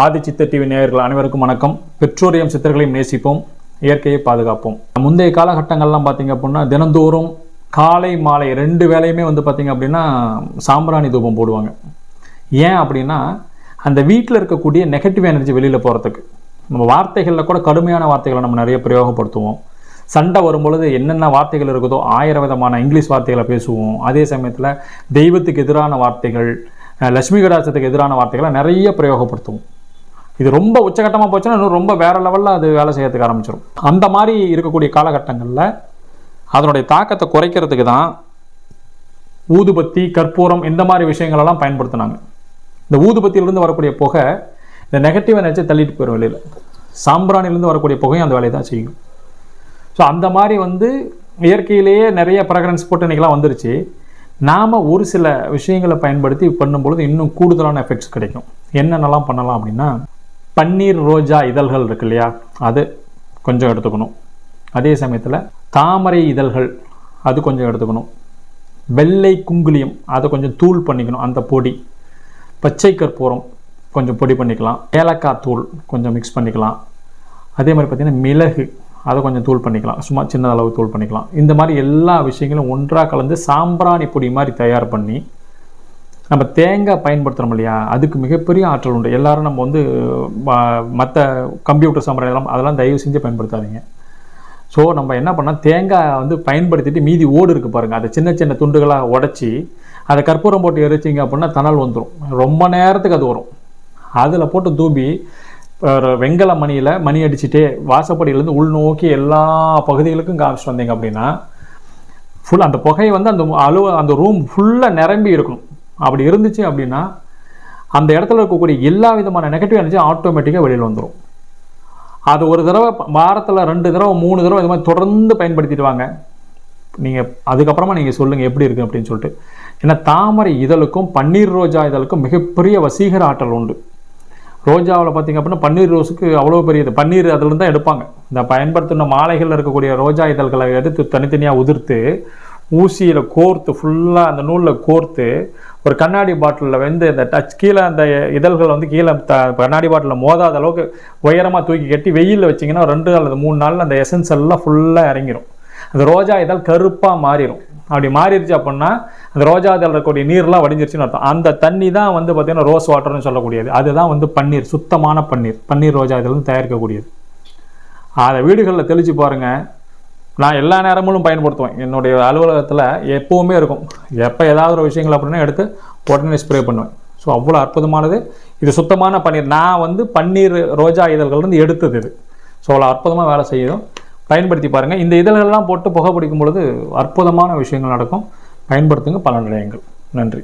ஆதி சித்த டிவி நேயர்கள் அனைவருக்கும் வணக்கம். பெற்றோரியம் சித்தர்களையும் நேசிப்போம். இயற்கையை பாதுகாப்போம். முந்தைய காலகட்டங்கள்லாம் பார்த்தீங்க அப்படின்னா தினந்தோறும் காலை மாலை ரெண்டு வேலையுமே வந்து பார்த்தீங்க அப்படின்னா சாம்பிராணி தூபம் போடுவாங்க. ஏன் அப்படின்னா அந்த வீட்டில் இருக்கக்கூடிய நெகட்டிவ் எனர்ஜி வெளியில் போகிறதுக்கு நம்ம வார்த்தைகளில் கூட கடுமையான வார்த்தைகளை நம்ம நிறைய பிரயோகப்படுத்துவோம். சண்டை வரும்பொழுது என்னென்ன வார்த்தைகள் இருக்குதோ ஆயிரம் விதமான இங்கிலீஷ் வார்த்தைகளை பேசுவோம். அதே சமயத்தில் தெய்வத்துக்கு எதிரான வார்த்தைகள் லட்சுமி கடாசத்துக்கு எதிரான வார்த்தைகளை நிறைய பிரயோகப்படுத்துவோம். இது ரொம்ப உச்சகட்டமாக போச்சுன்னா இன்னும் ரொம்ப வேறு லெவலில் அது வேலை செய்யறதுக்கு ஆரம்பிச்சிடும் அந்த மாதிரி இருக்கக்கூடிய காலகட்டங்களில் அதனுடைய தாக்கத்தை குறைக்கிறதுக்கு தான் ஊதுபத்தி கற்பூரம் இந்த மாதிரி விஷயங்களெல்லாம் பயன்படுத்தினாங்க. இந்த ஊதுபத்தியிலிருந்து வரக்கூடிய புகை இந்த நெகட்டிவ் எனர்ஜி தள்ளிட்டு போயிடும் வெளியில். சாம்பிராணிலேருந்து வரக்கூடிய புகையும் அந்த வேலையை தான் செய்யும். ஸோ அந்த மாதிரி வந்து இயற்கையிலேயே நிறைய ப்ரகரன்ஸ் போட்டு இன்றைக்கெலாம் வந்துருச்சு. நாம் ஒரு சில விஷயங்களை பயன்படுத்தி பண்ணும்பொழுது இன்னும் கூடுதலான எஃபெக்ட்ஸ் கிடைக்கும். என்னென்னலாம் பண்ணலாம் அப்படின்னா பன்னீர் ரோஜா இதழ்கள் இருக்கு இல்லையா அது கொஞ்சம் எடுத்துக்கணும். அதே சமயத்தில் தாமரை இதழ்கள் அது கொஞ்சம் எடுத்துக்கணும். வெள்ளை குங்குலியம் அதை கொஞ்சம் தூள் பண்ணிக்கணும் அந்த பொடி. பச்சை கற்பூரம் கொஞ்சம் பொடி பண்ணிக்கலாம். ஏலக்காய் தூள் கொஞ்சம் மிக்ஸ் பண்ணிக்கலாம். அதே மாதிரி பார்த்திங்கன்னா மிளகு அதை கொஞ்சம் தூள் பண்ணிக்கலாம். சும்மா சின்ன அளவு தூள் பண்ணிக்கலாம். இந்த மாதிரி எல்லா விஷயங்களும் ஒன்றாக கலந்து சாம்பிராணி பொடி மாதிரி தயார் பண்ணி நம்ம தேங்காய் பயன்படுத்துகிறோம் இல்லையா? அதுக்கு மிகப்பெரிய ஆற்றல் உண்டு. எல்லாரும் நம்ம வந்து மற்ற கம்ப்யூட்டர் சாம்பிராணி எல்லாம் அதெல்லாம் தயவு செஞ்சு பயன்படுத்தாதீங்க. ஸோ நம்ம என்ன பண்ணால் தேங்காய் வந்து பயன்படுத்திட்டு மீதி ஓடு இருக்குது பாருங்கள் அதை சின்ன சின்ன துண்டுகளாக உடச்சி அதை கற்பூரம் போட்டு எரிச்சிங்க அப்படின்னா தணல் வந்துடும் ரொம்ப நேரத்துக்கு அது வரும். அதில் போட்டு தூபி வெங்கல மணியில் மணி அடிச்சுட்டே வாசப்படியிலேருந்து உள்நோக்கி எல்லா பகுதிகளுக்கும் காமிச்சிட்டு வந்தீங்க அப்படின்னா ஃபுல் அந்த புகையை வந்து அந்த அலுவ அந்த ரூம் ஃபுல்லாக நிரம்பி இருக்கணும் அப்படி இருந்துச்சு அப்படின்னா அந்த இடத்துல இருக்கக்கூடிய எல்லா விதமான நெகட்டிவ் எனர்ஜி ஆட்டோமேட்டிக்காக வெளியில் வந்துடும் அது ஒரு தடவை வாரத்தில் ரெண்டு தடவை மூணு தடவை இது மாதிரி தொடர்ந்து பயன்படுத்திட்டு வாங்க நீங்கள் அதுக்கப்புறமா நீங்கள் சொல்லுங்கள் எப்படி இருக்குது அப்படின்னு சொல்லிட்டு. ஏன்னா தாமரை இதழுக்கும் பன்னீர் ரோஜா இதழுக்கும் மிகப்பெரிய வசீகர ஆற்றல் உண்டு. ரோஜாவில் பார்த்தீங்க அப்படின்னா பன்னீர் ரோஸுக்கு அவ்வளோ பெரிய இது பன்னீர் அதில் தான் எடுப்பாங்க. இந்த பயன்படுத்தின மாலைகளில் இருக்கக்கூடிய ரோஜா இதழ்களை எடுத்து தனித்தனியாக உதிர்த்து ஊசியில் கோர்த்து ஃபுல்லாக அந்த நூலில் கோர்த்து ஒரு கண்ணாடி பாட்டிலில் வந்து இந்த டச் கீழே அந்த இதழ்கள் வந்து கீழே த கண்ணாடி பாட்டிலில் மோதாத அளவுக்கு உயரமாக தூக்கி கட்டி வெயிலில் வச்சிங்கன்னா ரெண்டு அல்லது மூணு நாளில் அந்த எசன்ஸ் எல்லாம் ஃபுல்லாக இறங்கிடும் அந்த ரோஜா இதழ் கருப்பாக மாறிடும் அப்படி மாறிடுச்சு அப்படின்னா அந்த ரோஜா இதழ் இருக்கக்கூடிய நீர்லாம் வடிஞ்சிருச்சுன்னு அர்த்தம். அந்த தண்ணி தான் வந்து பார்த்திங்கன்னா ரோஸ் வாட்டர்னு சொல்லக்கூடியது. அதுதான் வந்து பன்னீர் சுத்தமான பன்னீர். பன்னீர் ரோஜா இதழ்னு தயாரிக்கக்கூடியது. அதை வீடுகளில் தெளித்து பாருங்கள் நான் எல்லா நேரமும் பயன்படுத்துவேன். என்னுடைய அலுவலகத்தில் எப்போவுமே இருக்கும். எப்போ ஏதாவது ஒரு விஷயங்கள் அப்படின்னா எடுத்து உடனே ஸ்ப்ரே பண்ணுவேன். ஸோ அவ்வளோ அற்புதமானது. இது சுத்தமான பன்னீர். நான் வந்து பன்னீர் ரோஜா இதழ்கள்லேருந்து எடுத்தது இது. ஸோ அவ்வளோ அற்புதமாக வேலை செய்யும் பயன்படுத்தி பாருங்கள் இந்த இதழ்கள்லாம் போட்டு புகை பிடிக்கும் பொழுது அற்புதமான விஷயங்கள் நடக்கும். பயன்படுத்துங்க. பலனடையுங்கள். நன்றி.